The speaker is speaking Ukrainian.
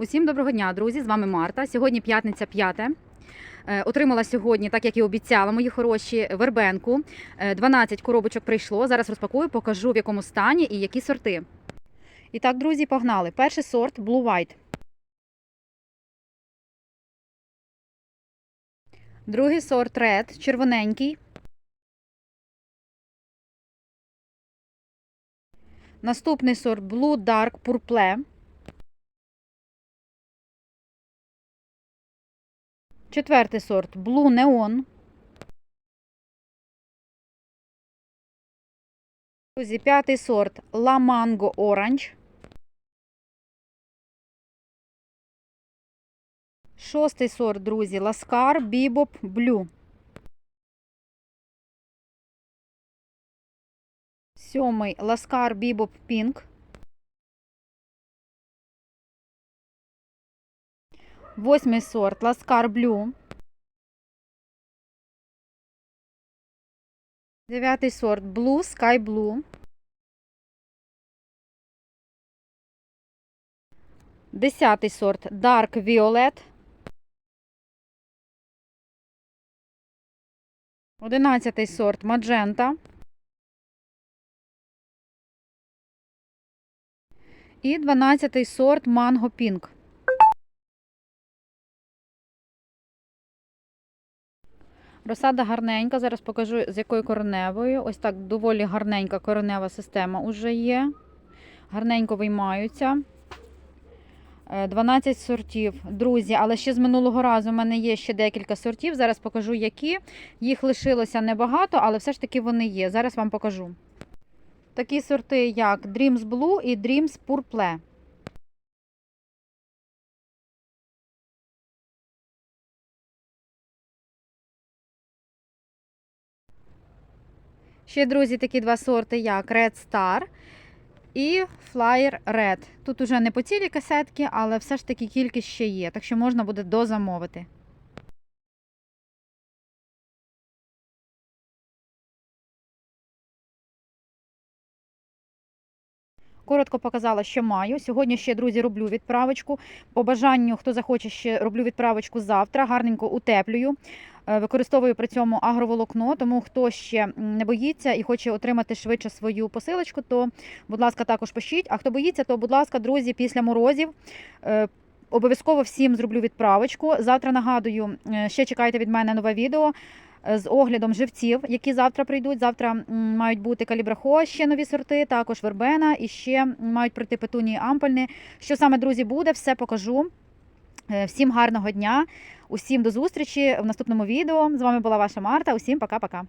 Усім доброго дня, друзі! З вами Марта. Сьогодні п'ятниця 5. Е, Отримала сьогодні, так як і обіцяла, мої хороші вербенку. Е, 12 коробочок прийшло. Зараз розпакую, покажу в якому стані і які сорти. І так, друзі, погнали. Перший сорт Blue White. Другий сорт Red, червоненький. Наступний сорт Blue Dark Purple. Четвертий сорт Blue Neon. Друзі, п'ятий сорт La Mango Orange. Шостий сорт, друзі, Ласкар Bebop Blue. Сьомий Ласкар Bebop Pink. Восьмий сорт Ласкар Блю. Дев'ятий сорт Blue Sky Blue. Десятий сорт Dark Violet. Одинадцятий сорт Magenta. І дванадцятий сорт Mango Pink. Розсада гарненька. Зараз покажу з якою кореневою. Ось так доволі гарненька коренева система вже є. Гарненько виймаються. Е, 12 сортів. Друзі, але ще з минулого разу в мене є ще декілька сортів. Зараз покажу, які. Їх лишилося небагато, але все ж таки вони є. Зараз вам покажу. Такі сорти, як Dreams Blue і Dreams Purple. Ще, друзі, такі два сорти, як Red Star і Flyer Red. Тут уже не по цілі касетки, але все ж таки кількість ще є, так що можна буде дозамовити. Коротко показала, що маю. Сьогодні ще, друзі, роблю відправочку. По бажанню, хто захоче, ще роблю відправочку завтра. Гарненько утеплюю. Е, Використовую при цьому агроволокно, тому хто ще не боїться і хоче отримати швидше свою посилочку, то, будь ласка, також пишіть. А хто боїться, то, будь ласка, друзі, після морозів. е, Обов'язково всім зроблю відправочку. Завтра нагадую, е, ще чекайте від мене нове відео з оглядом живців, які завтра прийдуть. Завтра мають бути калібрахо, ще нові сорти, також вербена і ще мають прийти петунії ампельні. Що саме, друзі, буде, все покажу. Е, Всім гарного дня, усім до зустрічі в наступному відео. З вами була ваша Марта. Усім пока-пока.